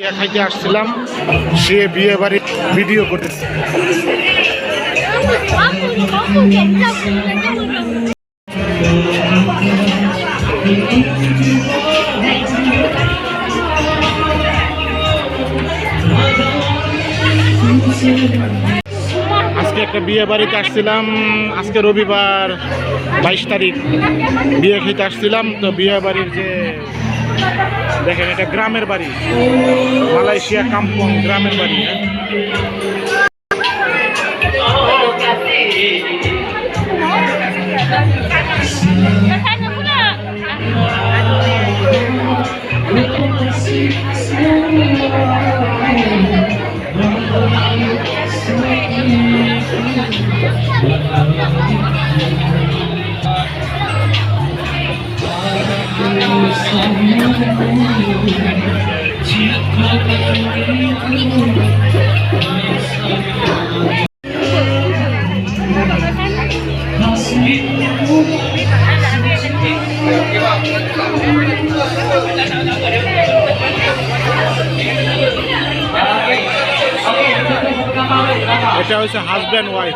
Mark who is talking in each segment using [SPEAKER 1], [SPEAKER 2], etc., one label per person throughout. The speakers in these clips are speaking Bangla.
[SPEAKER 1] বিয়ে খাইতে আসছিলাম, সে বিয়ে বাড়ি ভিডিও করতেছে। আজকে একটা বিয়ে বাড়িতে আসছিলাম, আজকে রবিবার বাইশ তারিখ। বিয়ে খেতে আসছিলাম, তো বিয়ে বাড়ির যে দেখেন এটা গ্রামের বাড়ি মালয়েশিয়া কাম্পং গ্রামের বাড়ি হ্যাঁ।
[SPEAKER 2] Sana
[SPEAKER 1] এটা হচ্ছে husband wife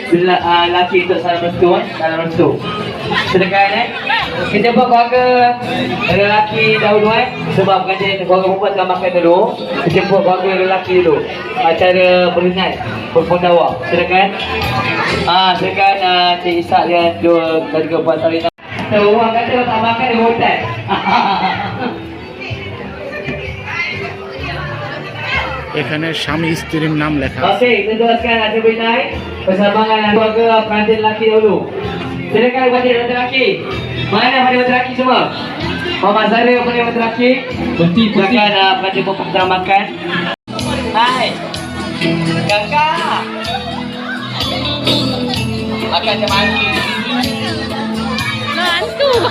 [SPEAKER 3] bila uh, laki untuk salam restu, eh. salam restu. Sedekah eh. Kita jumpa keluarga lelaki dahulu eh. Sebab pengantin keluarga perempuan dah makan dulu. Kita jumpa keluarga lelaki dulu. Acara beringat. Berpundawa. Sedekah eh. Ah, sedekah uh, Cik Isak dan dua keluarga Puan Sarina. Orang kata tak makan di hotel.
[SPEAKER 1] এখানে স্বামী স্ত্রীর নাম লেখা আছে।
[SPEAKER 3] Okey, kita teruskan ada berinai Persambangan keluarga pengantin lelaki dahulu. Silakan kepada pengantin lelaki. Mana pada pengantin lelaki semua? Mama Zara pada pengantin lelaki. Putih, putih Silakan uh, pengantin perempuan kita makan Hai. Kakak. Makan macam mana?
[SPEAKER 2] Mantu.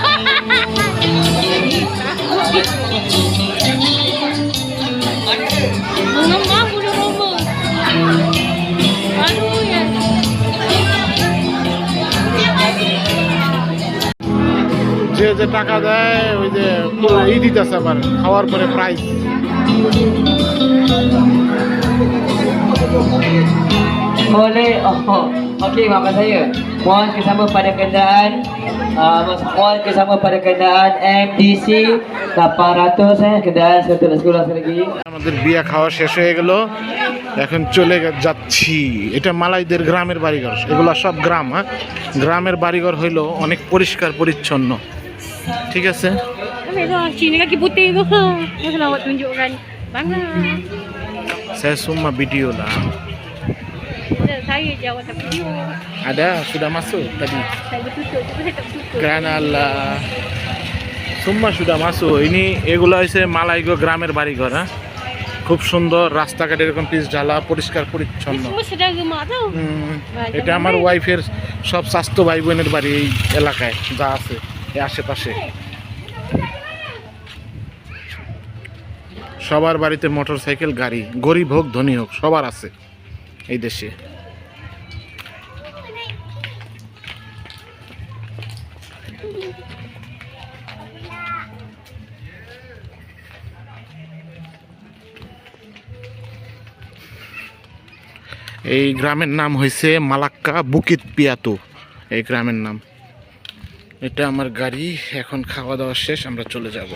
[SPEAKER 2] Bunga
[SPEAKER 1] যে যে টাকা দেয় ওই যে ই দিতেছে আবার খাওয়ার পরে price
[SPEAKER 3] Boleh, oh, oh. okay, bapak saya. Mohon kesama pada kendaraan,
[SPEAKER 1] আমাদের বিয়া খাওয়া শেষ হয়ে গেল এখন চলে যাচ্ছি এটা মালাইদের গ্রামের বাড়িঘর এগুলো সব গ্রাম হ্যাঁ গ্রামের বাড়িঘর হইল অনেক পরিষ্কার পরিচ্ছন্ন ঠিক আছে
[SPEAKER 2] kaki. Yang selalu tunjukkan. Bangla.
[SPEAKER 1] saya semua video lah
[SPEAKER 2] Saya je tak video.
[SPEAKER 1] ada sudah masuk tadi
[SPEAKER 2] Saya bertutup. Saya tak bertutup.
[SPEAKER 1] কেন আল্লাহ সুম্মা সুদা মাসু ইনি এগুলো হয়েছে মালাইগো গ্রামের বাড়িঘর হ্যাঁ খুব সুন্দর রাস্তাঘাট এরকম পিচ ঢালা পরিষ্কার পরিচ্ছন্ন এটা আমার ওয়াইফের সব স্বাস্থ্য ভাই বোনের বাড়ি এই এলাকায় যা আছে আশেপাশে। সবার বাড়িতে মোটর সাইকেল গাড়ি, গরিব হোক, ধনী হোক, সবার আছে এই দেশে। এই গ্রামের নাম হয়েছে মালাক্কা বুকিত পিয়াতু। এই গ্রামের নাম। এটা আমার গাড়ি এখন খাওয়া দাওয়া শেষ আমরা চলে যাব।